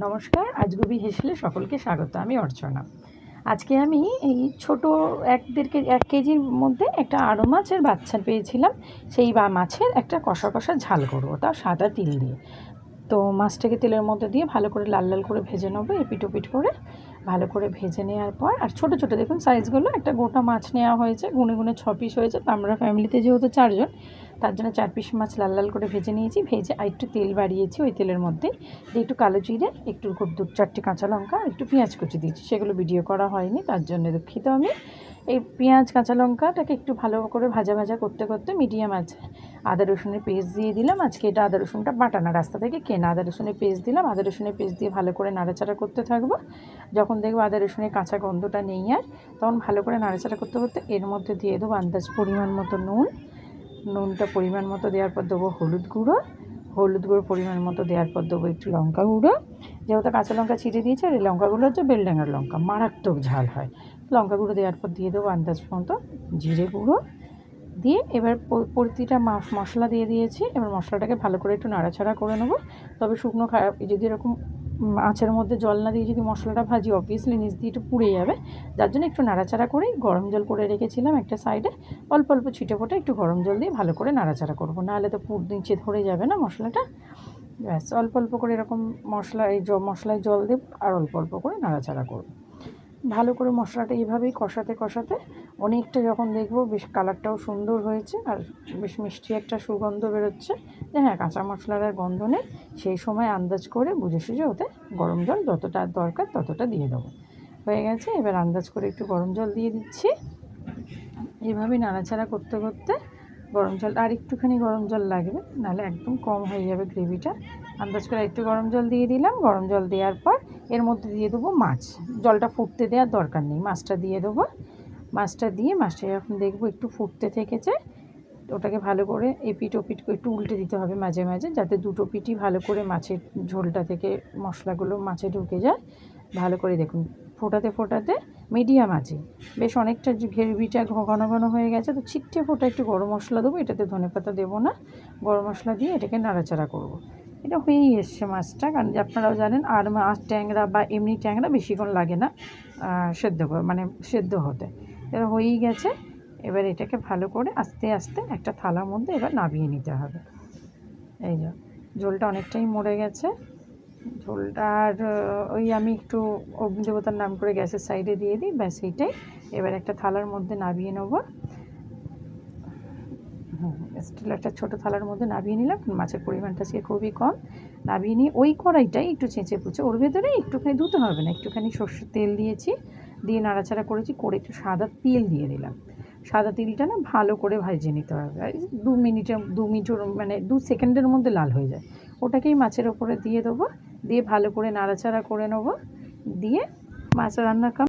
নমস্কার আজগুবি হেসলে সকলকে স্বাগত, আমি অর্চনা। আজকে আমি এই ছোট এক দেড় এক কেজির মধ্যে একটা আড়ো মাছের বাচ্চা পেয়েছিলাম, সেই বা মাছের একটা কষা কষা ঝাল করব, তাও সাদা তিল দিয়ে। তো মাছটাকে তেলের মধ্যে দিয়ে ভালো করে লাল লাল করে ভেজে নেব, এপিট ওপিট করে। ভালো করে ভেজে নেওয়ার পর, আর ছোটো ছোটো দেখুন সাইজগুলো একটা গোটা মাছ নেওয়া হয়েছে, গুনে গুনে ছ পিস হয়েছে, তো আমরা ফ্যামিলিতে যেহেতু চারজন তার জন্য চার পিস মাছ লাল লাল করে ভেজে নিয়েছি। ভেজে আর একটু তেল বাড়িয়েছি ওই তেলের মধ্যে। দিয়ে একটু কালো জিরে, একটু দু, চারটে কাঁচা লঙ্কা একটু পেঁয়াজ কুচি দিয়েছি। সেগুলো ভিডিও করা হয়নি, তার জন্য দুঃখিত আমি। এই পেঁয়াজ, কাঁচা লঙ্কাটাকে একটু ভালো করে ভাজা ভাজা করতে করতে মিডিয়াম আছে। আদা, রসুনের পেস্ট দিয়ে দিলাম। আজকে এটা আদা, রসুনটা বাটানা, রাস্তা থেকে কেনা। আদা, রসুনের পেস্ট দিলাম। আদা, রসুনের পেস্ট দিয়ে ভালো করে নাড়াচাড়া করতে থাকব। যখন দেখব আদা, রসুনের কাঁচা গন্ধটা নেই আর, তখন ভালো করে নাড়াচাড়া করতে করতে এর মধ্যে দিয়ে দেবো আন্দাজ পরিমাণ মতো নুন। নুনটা পরিমাণ মতো দেওয়ার পর দেবো হলুদ গুঁড়ো। হলুদ গুঁড়ো পরিমাণ মতো দেওয়ার পর দেবো একটু লঙ্কা গুঁড়ো। যেহেতু কাঁচা লঙ্কা ছিঁড়ে দিয়েছে, আর এই লঙ্কাগুলো হচ্ছে বেলডাঙ্গার লঙ্কা, মারাত্মক ঝাল হয়। লঙ্কা গুঁড়ো দেওয়ার পর দিয়ে দেবো আন্দাজ মতো জিরে গুঁড়ো। দিয়ে এবার প্রতিটা মশলা দিয়ে দিয়েছি, এবার মশলাটাকে ভালো করে একটু নাড়াচাড়া করে নেব। তবে শুকনো খারাপ যদি এরকম মাছের মধ্যে জল না দিয়ে যদি মশলাটা ভাজি অবভিয়াসলি নিচ দিয়ে একটু পুড়ে যাবে। যার জন্য একটু নাড়াচাড়া করেই গরম জল করে রেখেছিলাম একটা সাইডে অল্প অল্প ছিটে ফোটে একটু গরম জল দিয়ে ভালো করে নাড়াচাড়া করব। নাহলে তো পুর নিচে ধরে যাবে না মশলাটা। ব্যাস, অল্প অল্প করে এরকম মশলা, এই মশলায় জল দেব আর অল্প অল্প করে নাড়াচাড়া করব। ভালো করে মশলাটা এইভাবেই কষাতে কষাতে অনেকটা যখন দেখব বেশ কালারটাও সুন্দর হয়েছে আর বেশ মিষ্টি একটা সুগন্ধ বেরোচ্ছে। যে হ্যাঁ কাঁচা মশলার আর গন্ধ নেই, সেই সময় আন্দাজ করে বুঝে সুঝে ওতে গরম জল যতটা দরকার ততটা দিয়ে দেবো। হয়ে গেছে, এবার আন্দাজ করে একটু গরম জল দিয়ে দিচ্ছি। এভাবে নাড়াচাড়া করতে করতে গরম জল, আর একটুখানি গরম জল লাগবে, নাহলে একদম কম হয়ে যাবে গ্রেভিটা। আন্দাজ করে একটু গরম জল দিয়ে দিলাম, গরম জল দেওয়ার পর এর মধ্যে দিয়ে দেবো মাছ। জলটা ফুটতে দেওয়ার দরকার নেই, মাছটা দিয়ে দেবো। মাছটা দিয়ে, মাছটা যখন দেখব একটু ফুটতে থেকেছে, ওটাকে ভালো করে এপিট ওপিট করে একটু উল্টে দিতে হবে মাঝে মাঝে, যাতে দুটো পিঠই ভালো করে মাছের ঝোলটা থেকে মশলাগুলো মাছে ঢুকে যায়। ভালো করে দেখুন। ফোটাতে ফোটাতে মিডিয়াম আছে। বেশ অনেকটা যে গ্রেভিটা ঘন ঘন হয়ে গেছে, তো ছিটটে ফোটা একটু গরম মশলা দেবো। এটাতে ধনে পাতা দেবো না। গরম মশলা দিয়ে এটাকে নাড়াচাড়া করব। এটা হয়েই এসছে মাছটা। কারণ আপনারাও জানেন, আর মাছ ট্যাংরা বা এমনি ট্যাংরা বেশিক্ষণ লাগে না সেদ্ধ মানে সেদ্ধ হতে। এবার হয়েই গেছে। এবার এটাকে ভালো করে আস্তে আস্তে একটা থালার মধ্যে এবার নামিয়ে নিতে হবে। এই যে, ঝোলটা অনেকটাই মরে গেছে। ঝোলটা আর ওই আমি একটু অগ্নিদেবতার নাম করে গ্যাসের সাইডে দিয়ে দিই, ব্যাস এইটাই। এবার একটা থালার মধ্যে নামিয়ে নেব। স্টিল একটা ছোটো থালার মধ্যে নামিয়ে নিলাম মাছের পরিমাণটা আজকে খুবই কম। নামিয়ে নিয়ে ওই কড়াইটাই একটু চেঁচে পুচে, ওর ভেতরে একটুখানি ধুতে হবে না, একটুখানি সর্ষের তেল দিয়েছি, দিয়ে নাড়াচাড়া করেছি, করে একটু সাদা তিল দিয়ে দিলাম। সাদা তিলটা না ভালো করে ভাজে নিতে হবে দু মিনিটের দু মিনিটের মানে দু সেকেন্ডের মধ্যে লাল হয়ে যায়। ওটাকেই মাছের ওপরে দিয়ে দেবো দিয়ে ভালো করে নাড়াচাড়া করে নেব। দিয়ে মাছ রান্না